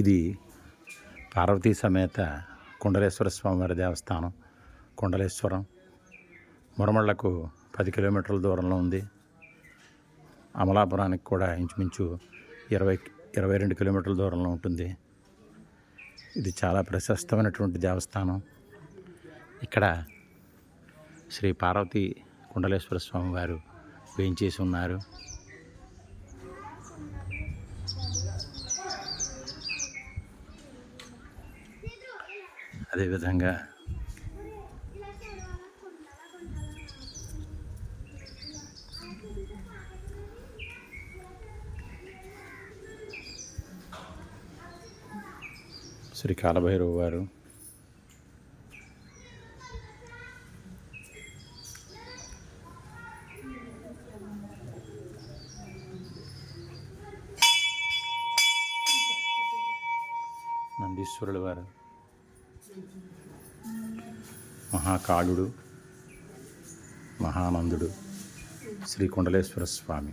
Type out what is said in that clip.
ఇది పార్వతీ సమేత కుండలేశ్వర స్వామివారి దేవస్థానం కుండలేశ్వరం. మురమళ్ళకు పది కిలోమీటర్ల దూరంలో ఉంది. అమలాపురానికి కూడా ఇంచుమించు ఇరవై ఇరవై రెండు కిలోమీటర్ల దూరంలో ఉంటుంది. ఇది చాలా ప్రశస్తమైనటువంటి దేవస్థానం. ఇక్కడ శ్రీ పార్వతీ కుండలేశ్వర స్వామి వారు వేయించేసి ఉన్నారు. అదేవిధంగా శ్రీ కాలభైరవ వారు నందీశ్వరుడు వారు మహాకాళుడు మహానందుడు శ్రీ కుండలేశ్వర స్వామి.